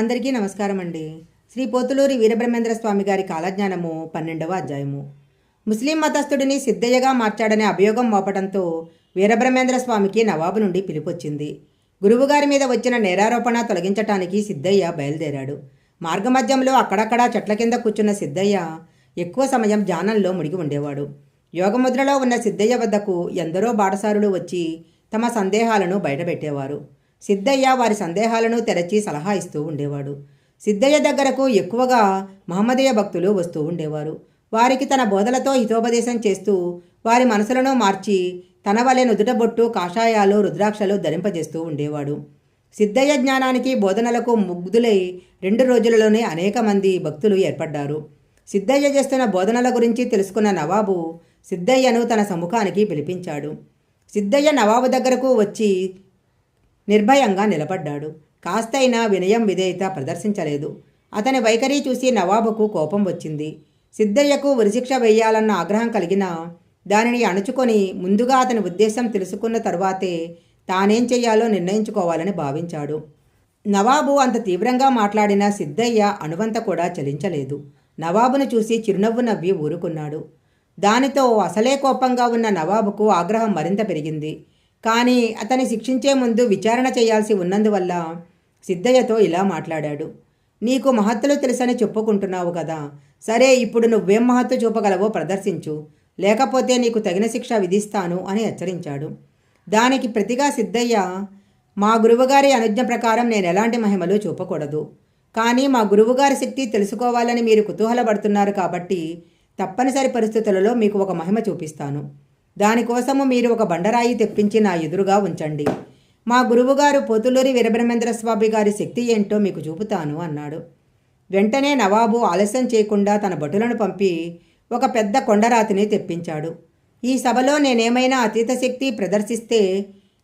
అందరికీ నమస్కారం అండి శ్రీ పోతులూరి వీరబ్రహ్మేంద్ర స్వామి గారి కాలజ్ఞానము పన్నెండవ అధ్యాయము. ముస్లిం మతస్థుడిని సిద్ధయ్యగా మార్చాడనే అభియోగం మోపడంతో వీరబ్రహ్మేంద్ర స్వామికి నవాబు నుండి పిలుపొచ్చింది. గురువుగారి మీద వచ్చిన నేరారోపణ తొలగించటానికి సిద్ధయ్య బయలుదేరాడు. మార్గమధ్యంలో అక్కడక్కడా చెట్ల కింద కూర్చున్న సిద్ధయ్య ఎక్కువ సమయం ధ్యానంలో మునిగి ఉండేవాడు. యోగముద్రలో ఉన్న సిద్ధయ్య వద్దకు ఎందరో బాటసారులు వచ్చి తమ సందేహాలను బయటపెట్టేవారు. సిద్ధయ్య వారి సందేహాలను తెరచి సలహా ఇస్తూ ఉండేవాడు. సిద్ధయ్య దగ్గరకు ఎక్కువగా మహమ్మదీయ భక్తులు వస్తూ ఉండేవారు. వారికి తన బోధలతో హితోపదేశం చేస్తూ వారి మనసులను మార్చి తన వలె నుదుటబొట్టు కాషాయాలు రుద్రాక్షలు ధరింపజేస్తూ ఉండేవాడు. సిద్ధయ్య జ్ఞానానికి బోధనలకు ముగ్ధులై రెండు రోజులలోనే అనేక మంది భక్తులు ఏర్పడ్డారు. సిద్ధయ్య చేస్తున్న బోధనల గురించి తెలుసుకున్న నవాబు సిద్ధయ్యను తన సముఖానికి పిలిపించాడు. సిద్ధయ్య నవాబు దగ్గరకు వచ్చి నిర్భయంగా నిలబడ్డాడు. కాస్తైనా వినయం విధేయత ప్రదర్శించలేదు. అతని వైఖరి చూసి నవాబుకు కోపం వచ్చింది. సిద్ధయ్యకు ఉరిశిక్ష వేయాలన్న ఆగ్రహం కలిగినా దానిని అణుచుకొని ముందుగా అతని ఉద్దేశం తెలుసుకున్న తరువాతే తానేం చేయాలో నిర్ణయించుకోవాలని భావించాడు. నవాబు అంత తీవ్రంగా మాట్లాడిన సిద్ధయ్య అణువంత కూడా చలించలేదు. నవాబును చూసి చిరునవ్వు నవ్వి ఊరుకున్నాడు. దానితో అసలే కోపంగా ఉన్న నవాబుకు ఆగ్రహం మరింత పెరిగింది. కానీ అతని శిక్షించే ముందు విచారణ చేయాల్సి ఉన్నందువల్ల సిద్ధయ్యతో ఇలా మాట్లాడాడు. నీకు మహత్తులు తెలుసని చెప్పుకుంటున్నావు కదా. సరే ఇప్పుడు నువ్వేం మహత్తు చూపగలవో ప్రదర్శించు. లేకపోతే నీకు తగిన శిక్ష విధిస్తాను అని హెచ్చరించాడు. దానికి ప్రతిగా సిద్ధయ్య మా గురువుగారి అనుజ్ఞ ప్రకారం నేను ఎలాంటి మహిమలు చూపకూడదు. కానీ మా గురువుగారి శక్తి తెలుసుకోవాలని మీరు కుతూహలపడుతున్నారు కాబట్టి తప్పనిసరి పరిస్థితులలో మీకు ఒక మహిమ చూపిస్తాను. దానికోసము మీరు ఒక బండరాయి తెప్పించి నా ఎదురుగా ఉంచండి. మా గురువుగారు పోతులూరి వీరబ్రహ్మేంద్ర స్వామి గారి శక్తి ఏంటో మీకు చూపుతాను అన్నాడు. వెంటనే నవాబు ఆలస్యం చేయకుండా తన భటులను పంపి ఒక పెద్ద కొండరాతిని తెప్పించాడు. ఈ సభలో నేనేమైనా అతీత శక్తి ప్రదర్శిస్తే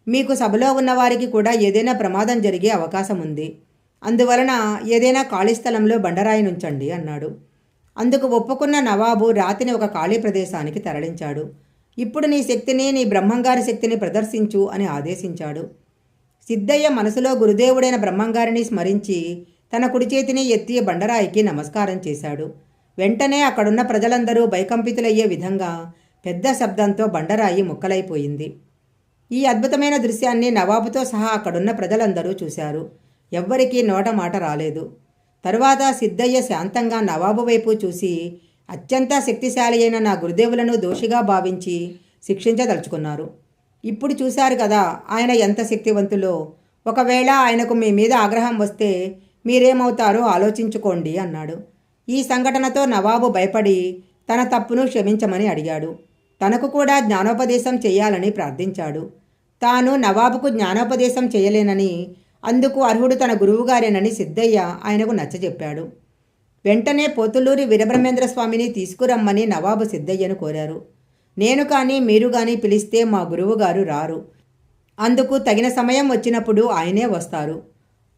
మీకు సభలో ఉన్నవారికి కూడా ఏదైనా ప్రమాదం జరిగే అవకాశం ఉంది. అందువలన ఏదైనా ఖాళీ స్థలంలో బండరాయినుంచండి అన్నాడు. అందుకు ఒప్పుకున్న నవాబు రాతిని ఒక ఖాళీ ప్రదేశానికి తరలించాడు. ఇప్పుడు నీ శక్తిని నీ బ్రహ్మంగారి శక్తిని ప్రదర్శించు అని ఆదేశించాడు. సిద్ధయ్య మనసులో గురుదేవుడైన బ్రహ్మంగారిని స్మరించి తన కుడి చేతిని ఎత్తి బండరాయికి నమస్కారం చేశాడు. వెంటనే అక్కడున్న ప్రజలందరూ భయకంపితులయ్యే విధంగా పెద్ద శబ్దంతో బండరాయి ముక్కలైపోయింది. ఈ అద్భుతమైన దృశ్యాన్ని నవాబుతో సహా అక్కడున్న ప్రజలందరూ చూశారు. ఎవ్వరికీ నోట మాట రాలేదు. తరువాత సిద్ధయ్య శాంతంగా నవాబు వైపు చూసి అత్యంత శక్తిశాలి అయిన నా గురుదేవులను దోషిగా భావించి శిక్షించదలుచుకున్నారు. ఇప్పుడు చూశారు కదా ఆయన ఎంత శక్తివంతులో. ఒకవేళ ఆయనకు మీ మీద ఆగ్రహం వస్తే మీరేమవుతారో ఆలోచించుకోండి అన్నాడు. ఈ సంఘటనతో నవాబు భయపడి తన తప్పును క్షమించమని అడిగాడు. తనకు కూడా జ్ఞానోపదేశం చేయాలని ప్రార్థించాడు. తాను నవాబుకు జ్ఞానోపదేశం చేయలేనని అందుకు అర్హుడు తన గురువుగారేనని సిద్ధయ్య ఆయనకు నచ్చజెప్పాడు. వెంటనే పోతులూరి వీరబ్రహ్మేంద్ర స్వామిని తీసుకురమ్మని నవాబు సిద్ధయ్యను కోరారు. నేను కానీ మీరు కానీ పిలిస్తే మా గురువుగారు రారు. అందుకు తగిన సమయం వచ్చినప్పుడు ఆయనే వస్తారు.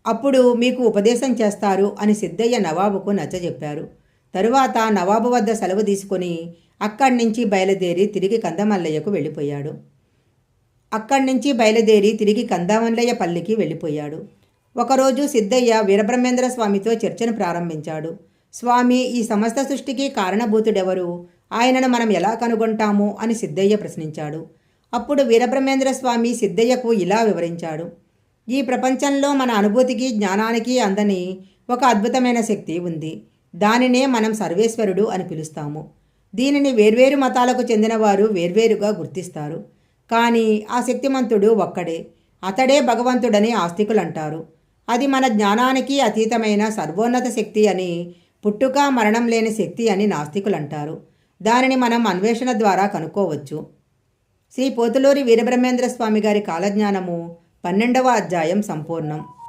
అప్పుడు మీకు ఉపదేశం చేస్తారు అని సిద్ధయ్య నవాబుకు నచ్చజెప్పారు తరువాత నవాబు వద్ద సెలవు తీసుకొని అక్కడి నుంచి బయలుదేరి తిరిగి కందమల్లయ్యకు వెళ్ళిపోయాడు. అక్కడి నుంచి బయలుదేరి తిరిగి కందామల్లయ్య పల్లికి వెళ్ళిపోయాడు. ఒకరోజు సిద్ధయ్య వీరబ్రహ్మేంద్ర స్వామితో చర్చను ప్రారంభించాడు. స్వామి ఈ సమస్త సృష్టికి కారణభూతుడెవరు? ఆయనను మనం ఎలా కనుగొంటాము? అని సిద్ధయ్య ప్రశ్నించాడు. అప్పుడు వీరబ్రహ్మేంద్ర స్వామి సిద్ధయ్యకు ఇలా వివరించాడు. ఈ ప్రపంచంలో మన అనుభూతికి జ్ఞానానికి అందని ఒక అద్భుతమైన శక్తి ఉంది. దానినే మనం సర్వేశ్వరుడు అని పిలుస్తాము. దీనిని వేర్వేరు మతాలకు చెందినవారు వేర్వేరుగా గుర్తిస్తారు. కానీ ఆ శక్తిమంతుడు ఒక్కడే. అతడే భగవంతుడని ఆస్తికులు అంటారు అది మన జ్ఞానానికి అతీతమైన సర్వోన్నత శక్తి అని పుట్టుక మరణం లేని శక్తి అని నాస్తికులు అంటారు దానిని మనం అన్వేషణ ద్వారా కనుక్కోవచ్చు. శ్రీ పోతులూరి వీరబ్రహ్మేంద్ర స్వామి గారి కాలజ్ఞానము పన్నెండవ అధ్యాయం సంపూర్ణం.